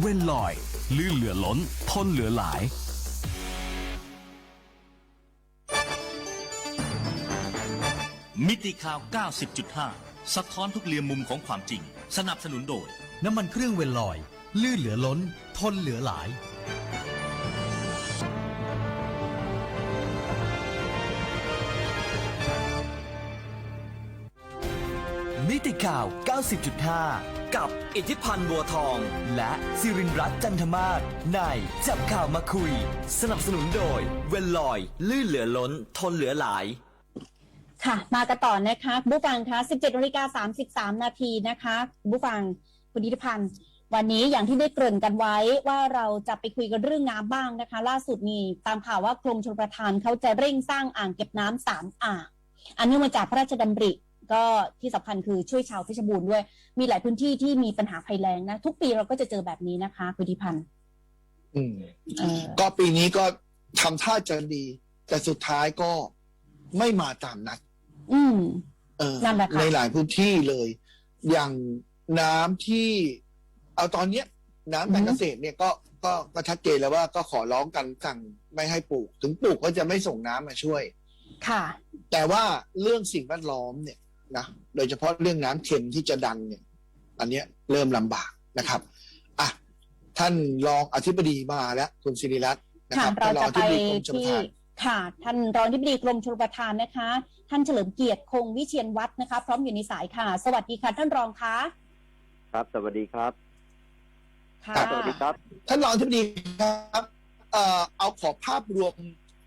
เว้นลอย ลื่นเหลือล้น ทนเหลือหลาย มิติข่าว 90.5 สะท้อนทุกเรียมมุมของความจริง สนับสนุนโดย น้ำมันเครื่องเวนลอย ลื่นเหลือล้น ทนเหลือหลาย มิติข่าว 90.5 กับอิทธิพันธ์บัวทอง และสิรินรัตน์จันทมาศในจับข่าวมาคุย สนับสนุนโดย เวนลอย ลื่นเหลือล้น ทนเหลือหลาย ค่ะ มากันต่อนะคะคุฟังคะ 17นาฬิกา33 นาทีนะคะคุฟังคุณนิติพันธ์วันนี้อย่างที่ได้เกริ่นกันไว้ว่าเราจะไปคุยกันเรื่องน้ำบ้างนะคะ ล่าสุดนี่ตามข่าวว่ากรมชลประทานเขาจะเร่งสร้างอ่างเก็บน้ำสามอ่าง อันเนื่องมาจากพระราชดำริ ก็ที่สำคัญคือช่วยชาวเพชรบูรณ์ด้วย มีหลายพื้นที่ที่มีปัญหาภัยแล้งนะ ทุกปีเราก็จะเจอแบบนี้นะคะคุณนิติพันธ์อืมเออก็ปีนี้ก็ทำท่าจะดี แต่สุดท้ายก็ไม่มาตามนัด อืมเออนั่นแหละค่ะในหลายพื้นที่เลย อย่างน้ำที่เอาตอนเนี้ย น้ำการเกษตรเนี่ยก็ก็ก็ชัดเจนแล้วว่าก็ขอร้องกันสั่งไม่ให้ปลูก ถึงปลูกก็จะไม่ส่งน้ำมาช่วย ค่ะ แต่ว่าเรื่องสิ่งแวดล้อมเนี่ย นะโดยเฉพาะเรื่องน้ำเค็มที่จะดันเนี่ย อันเนี้ยเริ่มลำบากนะครับอะท่านรองอธิบดีมาแล้วคุณศิริรัตน์นะคค่ะรับเราท่านรองจะอธิไปบดีกรมชลประที่ทานค่ะท่านรองที่ปดีกรมชลประทานนะคะ ท่านเฉลิมเกียรติคงวิเชียนวัฒน์นะคะ พร้อมอยู่ในสายค่ะ สวัสดีค่ะท่านรองคะครับ สวัสดีครับค่ะครับสวัสดีครับ ท่านรองอธิบดีครับเอ่อเอาขอภาพรวม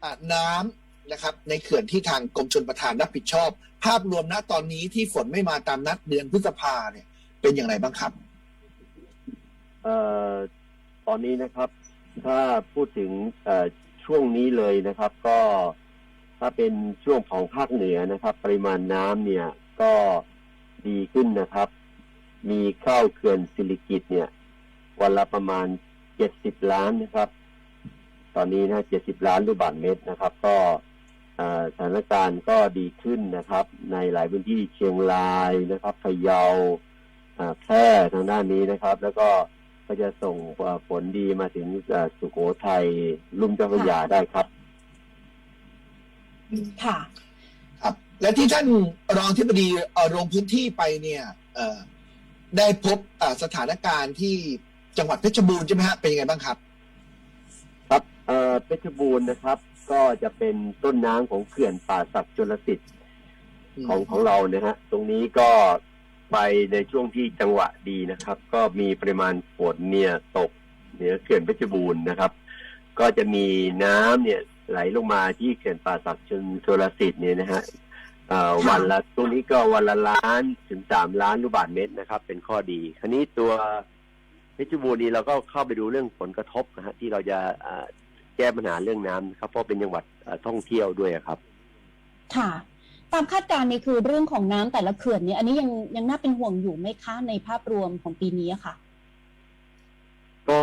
อะน้ำ นะครับในเขื่อนที่ทางกรมชลประทานรับผิดชอบ ภาพรวมณตอนนี้ที่ฝนไม่มาตามนัดเดือนพฤษภาเนี่ย เป็นอย่างไรบ้างครับเอ่อตอนนี้นะครับ ถ้าพูดถึงเอ่อช่วงนี้เลยนะครับ ก็ถ้าเป็นช่วงของภาคเหนือนะครับ ปริมาณน้ำเนี่ย ก็ดีขึ้นนะครับ มีเข้าเขื่อนสิริกิตเนี่ย วันละประมาณเจ็ดสิบล้านนะครับ ตอนนี้นะเจ็ดสิบล้านลูกบาศก์เมตรนะครับ ก็ สถานการณ์ก็ดีขึ้นนะครับ ในหลายพื้นที่เชียงรายนะครับพะเยาอ่าแพร่ทางด้านนี้นะครับ แล้วก็ก็จะส่งเอ่อผลดีมาถึงเอ่อสุโขทัยลุ่มเจ้าพระยาได้ครับ ค่ะ ครับ และที่ท่านรองที่บดีเอ่อลงพื้นที่ไปเนี่ยเอ่อได้พบเอ่อสถานการณ์ที่จังหวัดเพชรบูรณ์ใช่ไหมฮะเป็นยังไงบ้างครับ ครับเอ่อเพชรบูรณ์นะครับ ก็จะเป็นต้นน้ำของเขื่อนป่าศักดิ์ชลสิทธิ์ของของเรานะฮะ ตรงนี้ก็ไปในช่วงที่จังหวะดีนะครับ ก็มีปริมาณฝนเนี่ยตกเหนือเขื่อนเพชรบูรณ์นะครับ ก็จะมีน้ำเนี่ยไหลลงมาที่เขื่อนป่าศักดิ์ชลชลสิทธิ์เนี่ยนะฮะเอ่อค่ะวันละตรงนี้ก็วันละล้านถึงสามล้านลูกบาศก์เมตรนะครับ เป็นข้อดี คราวนี้ตัวเพชรบูรณ์นี้เราก็เข้าไปดูเรื่องผลกระทบนะฮะที่เราจะเอ่อแก้ปัญหาเรื่องน้ำนะครับเพราะเป็นจังหวัดเอ่อท่องเที่ยวด้วยครับ ค่ะ ตามคาดการณ์นี่คือเรื่องของน้ำแต่ละเขื่อนเนี่ยอันนี้ยังยังน่าเป็นห่วงอยู่ไหมคะในภาพรวมของปีนี้อะค่ะ ก็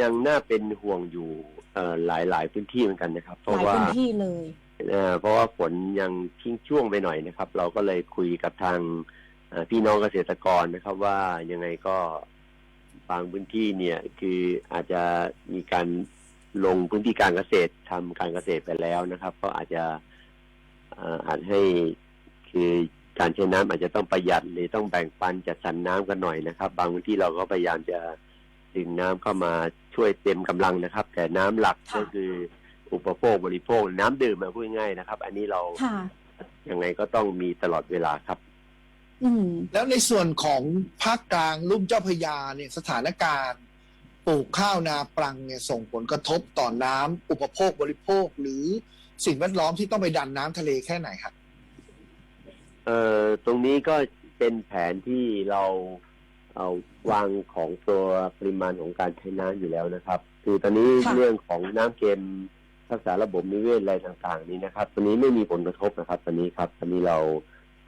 ยังน่าเป็นห่วงอยู่เอ่อหลายหลายพื้นที่เหมือนกันนะครับ เพหราะลายว่าพื้นที่เลยเอ่อเพราะว่าฝนยังทิ้งช่วงไปหน่อยนะครับ เราก็เลยคุยกับทางเอ่อพี่น้องเกษตรกรนะครับ ว่ายังไงก็บางพื้นที่เนี่ย คืออาจจะมีการ ลงพื้นที่การเกษตรทำการเกษตรไปแล้วนะครับ ก็อาจจะเอ่ออาจให้คือการใช้น้ำอาจจะต้องประหยัดหรือต้องแบ่งปันจัดสรรน้ำกันหน่อยนะครับ บางพื้นที่เราก็พยายามจะดึงน้ำเข้ามาช่วยเต็มกำลังนะครับ แต่น้ำหลักค่ะก็คืออุปโภคบริโภค น้ำดื่มมาพูดง่ายๆนะครับ อันนี้เราค่ะยังไงก็ต้องมีตลอดเวลาครับอืมแล้วในส่วนของภาคกลางลุ่มเจ้าพระยาเนี่ยสถานการณ์ ปลูกข้าวนาปรังเนี่ยส่งผลกระทบต่อน้ำอุปโภคบริโภคหรือสิ่งแวดล้อมที่ต้องไปดันน้ำทะเลแค่ไหนครับเอ่อตรงนี้ก็เป็นแผนที่เราเอาวางของตัวปริมาณของการใช้น้ำอยู่แล้วนะครับ คือตอนนี้ค่ะเรื่องของน้ำเค็มรักษาระบบนิเวศอะไรต่างๆ นี้นะครับตอนนี้ไม่มีผลกระทบนะครับตอนนี้ครับตอนนี้เรา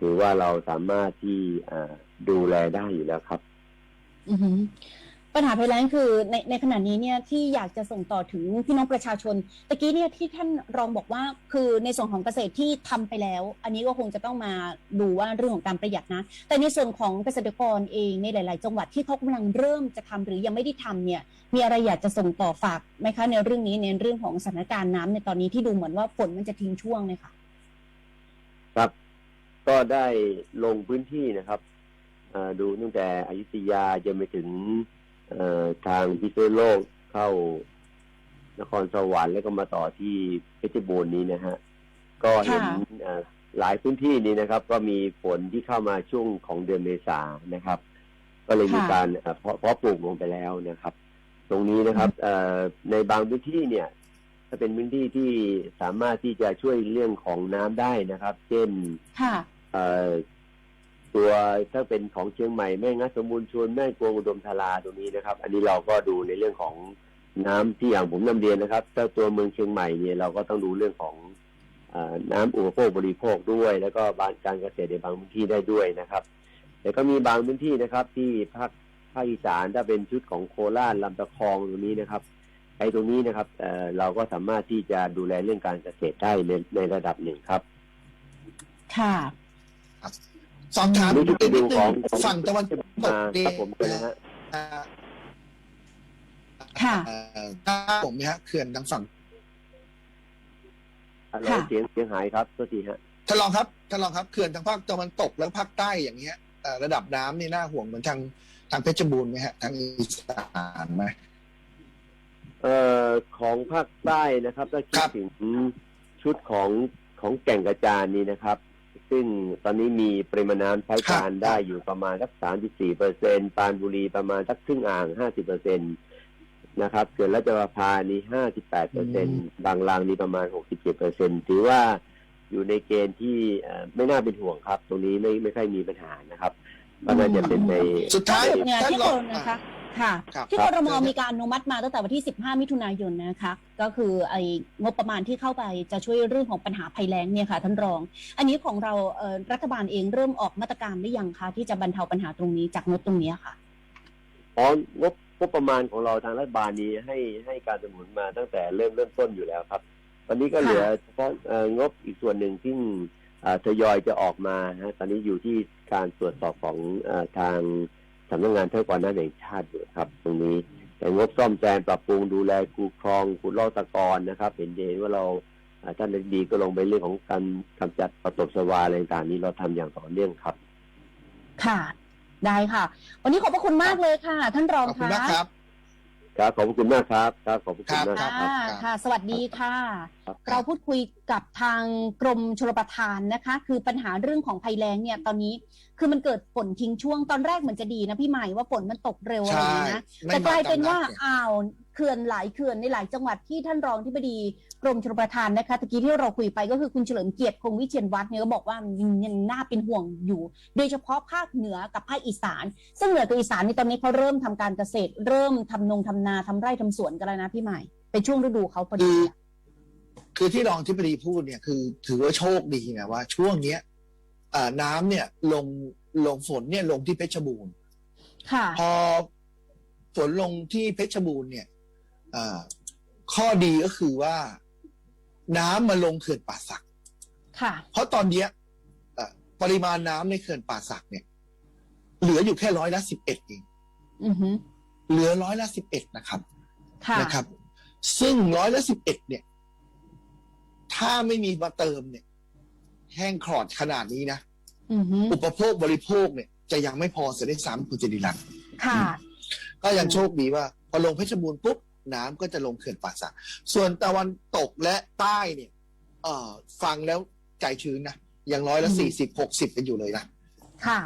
ถือว่าเราสามารถที่อ่าดูแลได้อยู่แล้วครับ อือหือ ปัญหาภัยแล้งคือในในขณะนี้เนี่ยที่อยากจะส่งต่อถึงพี่น้องประชาชนตะกี้เนี่ยที่ท่านรองบอกว่าคือในส่วนของเกษตรที่ทำไปแล้ว อันนี้ก็คงจะต้องมาดูว่าเรื่องของการประหยัดนะ แต่ในส่วนของเกษตรกรเองในหลาย ๆ จังหวัดที่เขากำลังเริ่มจะทำหรือยังไม่ได้ทำเนี่ยมีอะไรอยากจะส่งต่อฝากไหมคะในเรื่องนี้ในเรื่องของสถานการณ์น้ำในตอนนี้ที่ดูเหมือนว่าฝนมันจะทิ้งช่วงเลยค่ะครับ ก็ได้ลงพื้นที่นะครับดูตั้งแต่อยุธยาจนไปถึง เอ่อทางพิษณุโลกเข้านครสวรรค์แล้วก็มาต่อที่เพชรบูรณ์นี้นะฮะ ก็เห็นค่ะเอ่อหลายพื้นที่นี้นะครับ ก็มีฝนที่เข้ามาช่วงของเดือนเมษานะครับ ก็เลยมีการเอ่อเพาะเพาะปลูกลงไปแล้วนะครับ ตรงนี้นะครับเอ่อในบางพื้นที่เนี่ย ถ้าเป็นพื้นที่ที่สามารถที่จะช่วยเรื่องของน้ำได้นะครับ เช่นค่ะเอ่อ ตัวถ้าเป็นของเชียงใหม่แม่งัดสมบูรณ์ชวนแม่กวงอุดมธาราตรงนี้นะครับ อันนี้เราก็ดูในเรื่องของน้ำที่อย่างผมนำเรียนนะครับถ้าตัวเมืองเชียงใหม่เนี่ยเราก็ต้องดูเรื่องของเออน้ำอุปโภคบริโภคด้วย แล้วก็บานการเกษตรในบางพื้นที่ได้ด้วยนะครับ แต่ก็มีบางพื้นที่นะครับ ที่ภาคภาคอีสานถ้าเป็นชุดของโคราชลำตะคองตรงนี้นะครับไอ้ตรงนี้นะครับเอ่อเราก็สามารถที่จะดูแลเรื่องการเกษตรได้ในในระดับหนึ่งครับ ค่ะ สอบถามนี่นิดคือนึดูงของฝั่งตะวันตกมาเนี่คยรับผมใช่ไหมฮะ อ่าค่ะ เอ่อถ้าผมเนี่ยฮะเขื่อนทางฝั่งอะไรค่ะ เสียงเสียงหายครับตัวทีฮะ ท่านรองครับท่านรองครับเขื่อนทางภาคตะวันตกและภาคใต้อย่างเงี้ยเอ่อระดับน้ำนี่น่าห่วงเหมือนทางทางเพชรบูรณ์ไหมฮะทางอีสานไหม เอ่อของภาคใต้นะครับถ้าคิครัดบถึงชุดของของแก่งกระจานนี่นะครับ ซึ่งตอนนี้มีปริมาณน้ำใช้การได้อยู่ประมาณสักสามสิบสี่เปอร์เซ็นปานบุรีประมาณสักครึ่งอ่างห้าสิบเปอร์เซ็นนะครับเขื่อนรัชประภานี่ห้าสิบแปดเปอร์เซ็นบางรางนี่ประมาณหกสิบเจ็ดเปอร์เซ็นถือว่าอยู่ในเกณฑ์ที่เอ่อไม่น่าเป็นห่วงครับ ตรงนี้ไม่ไม่ค่อยมีปัญหานะครับก็น่าจะเป็นในสุดท้ายล่าสุดเนี่ยท่านที่รคองนนะคะ ค่ะ ครับ ที่คครับรมเชิญมีการอนุมัติมาตั้งแต่วันที่ 15 มิถุนายนนะคะ ก็คือไอ้งบประมาณที่เข้าไปจะช่วยเรื่องของปัญหาภัยแล้งเนี่ยค่ะท่านรอง อันนี้ของเราเอ่อรัฐบาลเองเริ่มออกมาตรการหรือยังคะที่จะบรรเทาปัญหาตรงนี้จากงบตรงนี้ค่ะ อ๋องบงบประมาณของเราทางรัฐบาลนี้ให้ให้การสนับสนุนมาตั้งแต่เริ่มเริ่มต้นอยู่แล้วครับ ตอนนี้ก็เหลือเฉพาะเอ่องบอีกส่วนหนึ่งที่เอ่อทยอยจะออกมาฮะตอนนี้อยู่ที่การตรวจสอบของเออทาง สำนักงานทรัพยากรน้ำแห่งชาติอยู่ครับ ตรงนี้แต่งบซ่อมแซมปรับปรุงดูแลคูคลองขุดลอกตะกอนนะครับ เห็นเห็นว่าเราเอ่อท่านอธิบดีก็ลงไปเรื่องของการกำจัดประตบสวาอะไรต่างๆนี้เราทำอย่างต่อเนื่องครับ ค่ะ ได้ค่ะ วันนี้ขอบพระคุณมากเลยค่ะ ท่านรองขอบคุณคะมากครับครับ ขอบคุณมากครับ ครับ ขอบคุณมากคครัรับบอ่าค่ะ สวัสดีค่ะครับ เราพูดคุยกับทางกรมชลประทานนะคะ คือปัญหาเรื่องของภัยแล้งเนี่ยตอนนี้คือมันเกิดฝนทิ้งช่วงตอนแรกเหมือนจะดีนะพี่ใหม่ว่าฝนมันตกเร็วอะไรอย่างนี้นะไม่แต่กลายเป็นว่าตามนัดเนี่ยอ่าวเขื่อนหลายเขื่อนในหลายจังหวัดที่ท่านรองที่บดีกรมชลประทานนะคะตะกี้ที่เราคุยไปก็คือคุณเฉลิมเกียรติคงวิเชียนวัฒน์เนี่ยก็บอกว่ายังยังน่าเป็นห่วงอยู่ โดยเฉพาะภาคเหนือกับภาคอีสาน ซึ่งเหนือกับอีสานนี่ตอนนี้เขาเริ่มทำการเกษตร เริ่มทำนงทำนาทำไร่ทำสวนกันแล้วนะพี่ใหม่เป็นช่วงฤดูเขาพอคืดีอ คือที่รองที่ปดีพูดเนี่ยคือถือว่าโชคดีนะว่า ช่วงเนี้ยอ่าน้ำเนี่ยลงลงฝนเนี่ยลงที่เพชรบูรณ์ค่ะพอฝนลงที่เพชรบูรณ์เนี่ยอ่าข้อดีก็คือว่าน้ำมาลงเขื่อนป่าสักค่ะ เพราะตอนเนี้ยอะปริมาณน้ำในเขื่อนป่าสักเนี่ย เหลืออยู่แค่ร้อยละสิบเอ็ดเองอือฮึเหลือร้อยละสิบเอ็ดนะครับค่ะนะครับ ซึ่งร้อยละสิบเอ็ดเนี่ย ถ้าไม่มีมาเติมเนี่ย แห้งคลอดขนาดนี้นะอือฮึอุปโภคบริโภคเนี่ยจะยังไม่พอเสียได้วยซ้ำคุณเจริรัตน์ค่ะ ก็ยังโชคดีว่า พอลงเพชรบูรณ์ปุ๊บน้ำก็จะลงเขื่อนป่าสักส่วนตะวันตกและใต้เนี่ย เอ่อ ฟังแล้วใจชื้นนะยังร้อยละอืม สี่สิบหกสิบกันอยู่เลยนะ ค่ะ